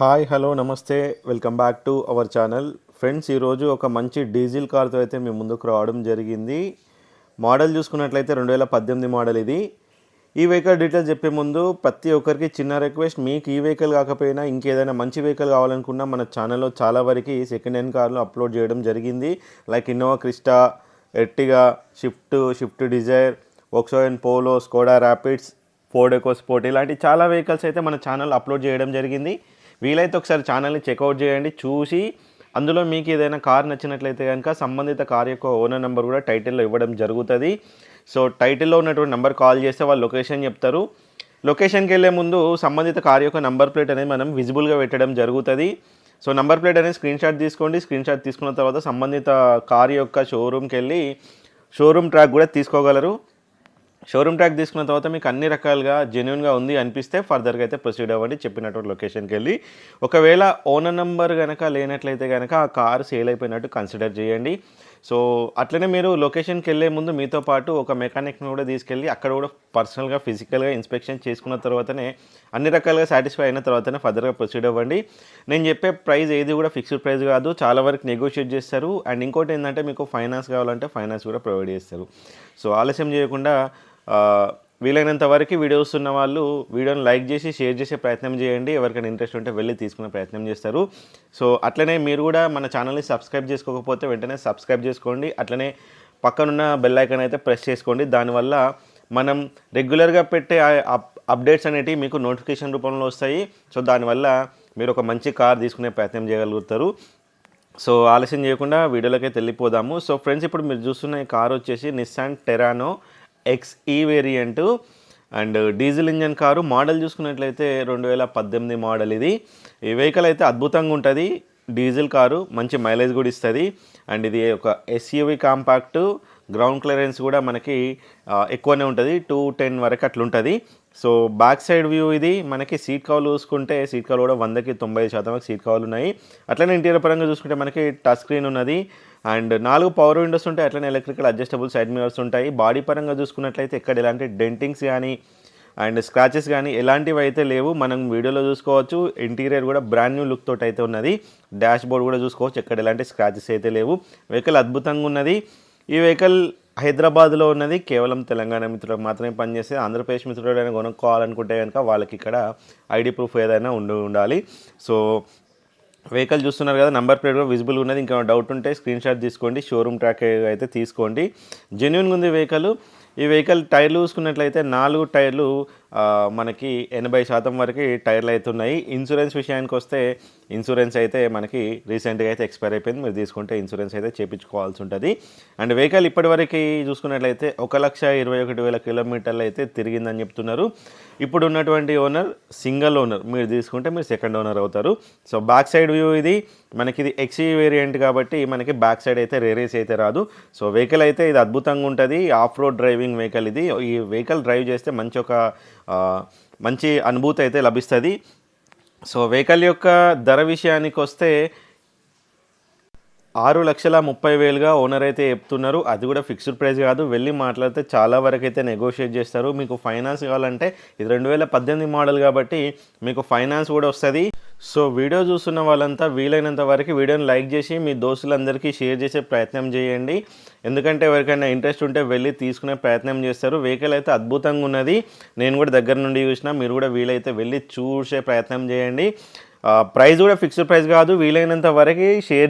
Hi hello నమస్తే. Welcome back to our channel. Friends ఈరోజు ఒక మంచి డీజిల్ కార్తో అయితే మేము ముందుకు రావడం జరిగింది. మోడల్ చూసుకున్నట్లయితే రెండు వేల పద్దెనిమిది మోడల్ ఇది. ఈ వెహికల్ డీటెయిల్స్ చెప్పే ముందు ప్రతి ఒక్కరికి చిన్న రిక్వెస్ట్ మీకు ఈ వెహికల్ కాకపోయినా ఇంకేదైనా మంచి వెహికల్ కావాలనుకున్నా మన ఛానల్లో చాలా వరకు సెకండ్ హ్యాండ్ కార్లు అప్లోడ్ చేయడం జరిగింది. Like Innova Crysta Ertiga Swift Swift Dzire Volkswagen Polo Skoda Rapids Ford EcoSport ఇలాంటి చాలా వెహికల్స్ అయితే మన ఛానల్ అప్లోడ్ చేయడం జరిగింది. వీలైతే ఒకసారి ఛానల్ని చెక్అవుట్ చేయండి. చూసి అందులో మీకు ఏదైనా కార్ నచ్చినట్లయితే కనుక సంబంధిత కార్ యొక్క ఓనర్ నెంబర్ కూడా టైటిల్లో ఇవ్వడం జరుగుతుంది. సో టైటిల్లో ఉన్నటువంటి నెంబర్ కాల్ చేస్తే వాళ్ళు లొకేషన్ చెప్తారు. లొకేషన్కి వెళ్ళే ముందు సంబంధిత కార్ యొక్క నంబర్ ప్లేట్ అనేది మనం విజిబుల్గా పెట్టడం జరుగుతుంది. సో నంబర్ ప్లేట్ అనేది స్క్రీన్ షాట్ తీసుకోండి. స్క్రీన్ షాట్ తీసుకున్న తర్వాత సంబంధిత కార్ యొక్క షోరూమ్కి వెళ్ళి షోరూమ్ ట్రాక్ కూడా తీసుకోగలరు. షోరూమ్ ట్రాక్ తీసుకున్న తర్వాత మీకు అన్ని రకాలుగా జెన్యున్గా ఉంది అనిపిస్తే ఫర్దర్గా అయితే ప్రొసీడ్ అవ్వండి. చెప్పినటువంటి లొకేషన్కి వెళ్ళి ఒకవేళ ఓనర్ నెంబర్ కనుక లేనట్లయితే కనుక ఆ కార్ సేల్ అయిపోయినట్టు కన్సిడర్ చేయండి. సో అట్లనే మీరు లొకేషన్కి వెళ్ళే ముందు మీతో పాటు ఒక మెకానిక్ని కూడా తీసుకెళ్ళి అక్కడ కూడా పర్సనల్గా ఫిజికల్గా ఇన్స్పెక్షన్ చేసుకున్న తర్వాతనే అన్ని రకాలుగా సాటిస్ఫై అయిన తర్వాతనే ఫర్దర్గా ప్రొసీడ్ అవ్వండి. నేను చెప్పే ప్రైస్ ఏది కూడా ఫిక్స్డ్ ప్రైస్ కాదు. చాలా వరకు నెగోషియేట్ చేస్తారు. అండ్ ఇంకోటి ఏంటంటే మీకు ఫైనాన్స్ కావాలంటే ఫైనాన్స్ కూడా ప్రొవైడ్ చేస్తారు. సో ఆలస్యం చేయకుండా వీలైనంత వరకు వీడియోస్ ఉన్న వాళ్ళు వీడియోని లైక్ చేసి షేర్ చేసే ప్రయత్నం చేయండి. ఎవరికైనా ఇంట్రెస్ట్ ఉంటే వెళ్ళి తీసుకునే ప్రయత్నం చేస్తారు. సో అట్లనే మీరు కూడా మన ఛానల్ని సబ్స్క్రైబ్ చేసుకోకపోతే వెంటనే సబ్స్క్రైబ్ చేసుకోండి. అట్లనే పక్కనున్న బెల్ ఐకాన్ అయితే ప్రెస్ చేసుకోండి. దానివల్ల మనం రెగ్యులర్గా పెట్టే అప్డేట్స్ అనేటివి మీకు నోటిఫికేషన్ రూపంలో వస్తాయి. సో దానివల్ల మీరు ఒక మంచి కార్ తీసుకునే ప్రయత్నం చేయగలుగుతారు. సో ఆలస్యం చేయకుండా వీడియోలోకి వెళ్ళిపోదాము. సో ఫ్రెండ్స్ ఇప్పుడు మీరు చూస్తున్న ఈ కార్ వచ్చేసి Nissan Terrano XE variant and diesel engine car model చూసుకున్నట్లయితే రెండు వేల పద్దెనిమిది మోడల్ ఇది. ఈ వెహికల్ అయితే అద్భుతంగా ఉంటుంది. డీజిల్ కారు మంచి మైలేజ్ కూడా ఇస్తుంది. అండ్ ఇది ఒక ఎస్యూవి కాంపాక్ట్ గ్రౌండ్ క్లియరెన్స్ కూడా మనకి ఎక్కువనే ఉంటుంది. టూ టెన్ వరకు అట్లుంటుంది. సో బ్యాక్ సైడ్ వ్యూ ఇది. మనకి సీట్ కవర్లు చూసుకుంటే సీట్ కవర్లు కూడా వందకి తొంభై శాతం సీట్ కవర్లు ఉన్నాయి. అట్లనే ఇంటీరియర్ పరంగా చూసుకుంటే మనకి టచ్ స్క్రీన్ ఉన్నది. అండ్ నాలుగు పవర్ విండోస్ ఉంటాయి. అట్లనే ఎలక్ట్రికల్ అడ్జస్టబుల్ సైడ్ మిరర్స్ ఉంటాయి. బాడీ పరంగా చూసుకున్నట్లయితే ఇక్కడ ఎలాంటి డెంటింగ్స్ కానీ అండ్ స్క్రాచెస్ కానీ ఎలాంటివి అయితే లేవు. మనం వీడియోలో చూసుకోవచ్చు. ఇంటీరియర్ కూడా బ్రాండ్ న్యూ లుక్ తోటి అయితే ఉన్నది. డాష్ బోర్డ్ కూడా చూసుకోవచ్చు. ఎక్కడ ఎలాంటి స్క్రాచెస్ అయితే లేవు. వెహికల్ అద్భుతంగా ఉన్నది. ఈ వెహికల్ హైదరాబాద్లో ఉన్నది కేవలం తెలంగాణ మిత్రులకు మాత్రమే పనిచేస్తే ఆంధ్రప్రదేశ్ మిత్రుడు ఏదైనా కొనుక్కోవాలనుకుంటే కనుక వాళ్ళకి ఇక్కడ ఐడి ప్రూఫ్ ఏదైనా ఉండి ఉండాలి. సో వెహికల్ చూస్తున్నారు కదా నెంబర్ ప్లేట్ కూడా విజిబుల్ ఉన్నది. ఇంకా డౌట్ ఉంటే స్క్రీన్ షాట్ తీసుకోండి షోరూమ్ ట్రాక్ అయితే తీసుకోండి. జెన్యున్గా ఉంది వెహికల్. ఈ వెహికల్ టైర్లు చూసుకున్నట్లయితే నాలుగు టైర్లు మనకి ఎనభై శాతం వరకు టైర్లు అయితే ఉన్నాయి. ఇన్సూరెన్స్ విషయానికి వస్తే ఇన్సూరెన్స్ అయితే మనకి రీసెంట్గా అయితే ఎక్స్పైర్ అయిపోయింది. మీరు తీసుకుంటే ఇన్సూరెన్స్ అయితే చేయించుకోవాల్సి ఉంటుంది. అండ్ వెహికల్ ఇప్పటివరకు చూసుకున్నట్లయితే ఒక లక్ష ఇరవై ఒకటి వేల కిలోమీటర్లు అయితే తిరిగిందని చెప్తున్నారు. ఇప్పుడు ఉన్నటువంటి ఓనర్ సింగిల్ ఓనర్. మీరు తీసుకుంటే మీరు సెకండ్ ఓనర్ అవుతారు. సో బ్యాక్ సైడ్ వ్యూ ఇది. మనకి ఇది ఎక్సీ వేరియంట్ కాబట్టి మనకి బ్యాక్ సైడ్ అయితే రేరేస్ అయితే రాదు. సో వెహికల్ అయితే ఇది అద్భుతంగా ఉంటుంది. ఆఫ్ రోడ్ డ్రైవింగ్ వెహికల్ ఇది. ఈ వెహికల్ డ్రైవ్ చేస్తే మంచి ఒక మంచి అనుభూతి అయితే లభిస్తుంది. సో వెహికల్ యొక్క ధర విషయానికి వస్తే ఆరు లక్షల ముప్పై వేలుగా ఓనర్ అయితే చెప్తున్నారు. అది కూడా ఫిక్స్డ్ ప్రైస్ కాదు. వెళ్ళి మాట్లాడితే చాలా వరకు అయితే నెగోషియేట్ చేస్తారు. మీకు ఫైనాన్స్ కావాలంటే ఇది రెండు వేల పద్దెనిమిది మోడల్ కాబట్టి మీకు ఫైనాన్స్ కూడా వస్తుంది. సో వీడియో చూస్తున్న వాళ్ళంతా వీలైనంత వరకు వీడియోని లైక్ చేసి మీ దోస్తులందరికీ షేర్ చేసే ప్రయత్నం చేయండి. ఎందుకంటే ఎవరికైనా ఇంట్రెస్ట్ ఉంటే వెళ్ళి తీసుకునే ప్రయత్నం చేస్తారు. వెహికల్ అయితే అద్భుతంగా ఉన్నది. నేను కూడా దగ్గర నుండి చూసిన మీరు కూడా వీలైతే వెళ్ళి చూసే ప్రయత్నం చేయండి. ప్రైస్ కూడా ఫిక్స్డ్ ప్రైస్ కాదు. వీలైనంత వరకు షేర్